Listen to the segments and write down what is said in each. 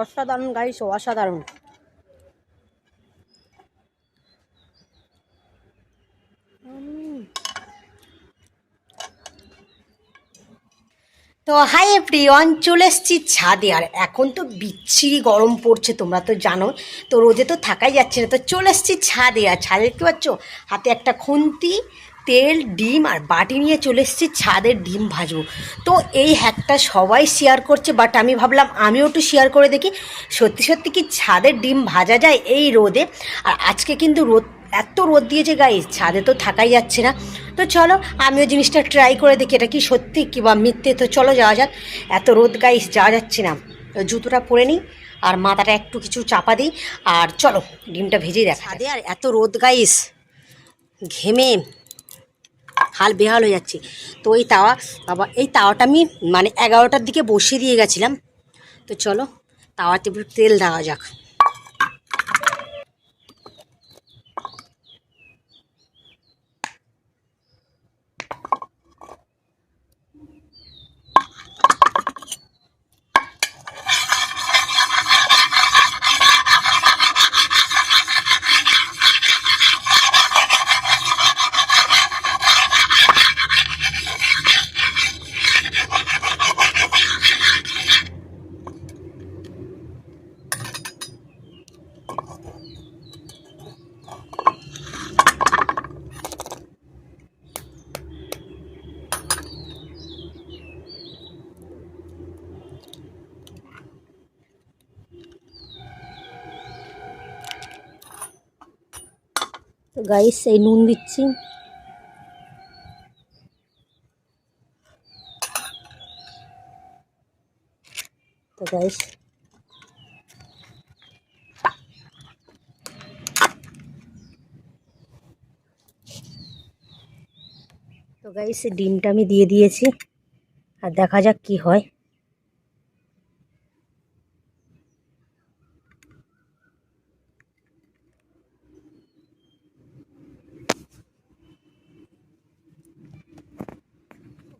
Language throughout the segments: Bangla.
অসাধারণ গাইস, অসাধারণ। তো হাই এভরিওয়ান চলে এসছি ছাদে। আর এখন তো বিচ্ছিরি গরম পড়ছে, তোমরা তো জানো। তো রোদে তো থাকাই যাচ্ছে না। তো চলে এসছি ছাদে, আর ছাদে দেখতে পাচ্ছ, হাতে একটা খুন্তি তেল, ডিম আর বাটি নিয়ে চলে এসেছি ছাদের ডিম ভাজবো। তো এই হ্যাকটা সবাই শেয়ার করছে বাট আমি ভাবলাম আমিও একটু শেয়ার করে দেখি। সত্যি সত্যি কি ছাদের ডিম ভাজা যায় এই রোদে? আর আজকে কিন্তু রোদ, এত রোদ দিয়েছে গাইস ছাদে তো থাকাই যাচ্ছে না। তো চলো আমিও জিনিসটা ট্রাই করে দেখি, এটা কি সত্যি কি বা মিথ্যে? তো চলো যাওয়া যাক। এত রোদ গাইস যাওয়া যাচ্ছে না। জুতোটা পরে নিই, আর মাথাটা একটু কিছু চাপা দিই, আর চলো ডিমটা ভেজেই দেখা আর এত রোদ গাইস ঘেমে। হাল বেহাল হয়ে যাচ্ছে। তো এই তাওয়া, বাবা, এই তাওয়াটা আমি মানে এগারোটার দিকে বসিয়ে দিয়ে গেছিলাম। তো চলো তাওয়াতে তেল দেওয়া যাক। তো গাইস এই নুন দিচ্ছি তো গাইস তো গাইস ডিমটা আমি দিয়ে দিয়েছি আর দেখা যাক কি হয়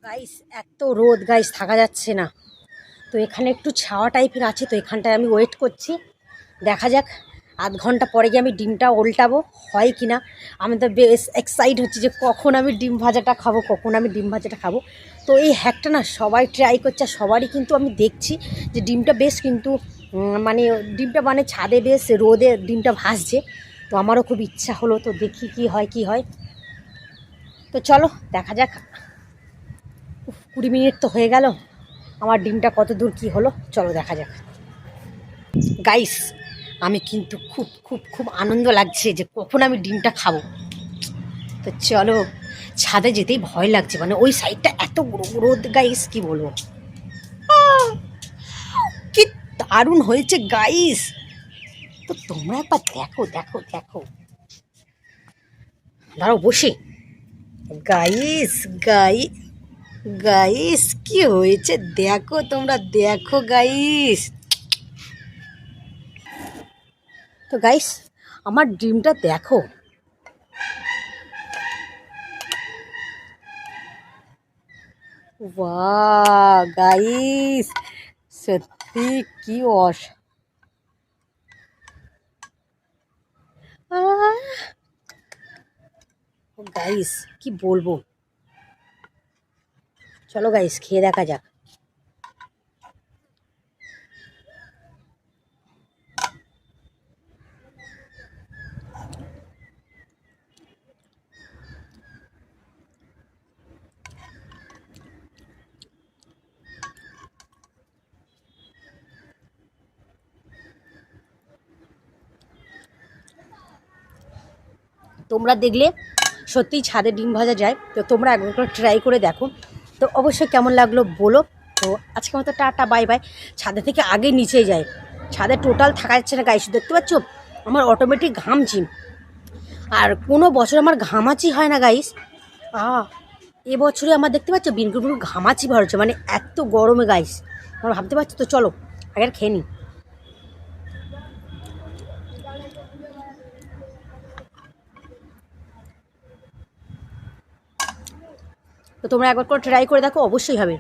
গাইস এত রোদ গাইস থাকা যাচ্ছে না। তো এখানে একটু ছাওয়া টাইপের আছে, তো এখানটায় আমি ওয়েট করছি। দেখা যাক, আধ ঘণ্টা পরে গিয়ে আমি ডিমটা উল্টাবো হয় কি না আমি তো বেশ এক্সাইট হচ্ছি যে কখন আমি ডিম ভাজাটা খাব, কখন আমি ডিম ভাজাটা খাব। তো এই হ্যাকটা না সবাই ট্রাই করছে সবারই কিন্তু আমি দেখছি যে ডিমটা বেশ কিন্তু মানে ডিমটা মানে ছাদে বেশ রোদে ডিমটা ভাসছে তো আমারও খুব ইচ্ছা হলো, তো দেখি কি হয় কি হয়। তো চলো, দেখা যাক। কুড়ি মিনিট তো হয়ে গেল। আমার ডিমটা কত দূর কী হলো, চলো দেখা যাক। গাইস আমি কিন্তু খুব খুব খুব আনন্দ লাগছে যে কখন আমি ডিমটা খাব। তো চলো, ছাদে যেতেই ভয় লাগছে মানে ওই সাইডটা এত রোদ গাইস কি বলব! কি দারুণ হয়েছে গাইস তো তোমরা একবার দেখো দেখো দেখো। দাঁড়াও, বসে। গাইস গাই গাইস, কি হয়েছে? দেখো, তোমরা দেখো গাইস। তো গাইস, আমার ড্রিমটা দেখো। গাইস, সত্যি কি অস গাইস, কি বলব? চলো গাইস খেয়ে দেখা যাক। তোমরা দেখলে সত্যিই ছাদে ডিম ভাজা যায়, তো তোমরা একবার ট্রাই করে দেখো। তো অবশ্যই কেমন লাগল বলো। তো আজকে মতো টাটা বাই বাই ছাদে থেকে আগে নিচে যায় ছাদে টোটাল থাকা যাচ্ছে না গাইস দেখতে পাচ্ছ? আমার অটোমেটিক ঘামছি আর কোনো বছর আমার ঘামাচি হয় না গাইস আ এবছরে আমার দেখতে পাচ্ছ? বিনকুর ঘামাচি ভরছে মানে এত গরমে গাইস আমার ভাবতে পারছ? তো চলো আগে খেয়ে নিই তো তোমরা একবার করে ট্রাই করে দেখো অবশ্যই হবে।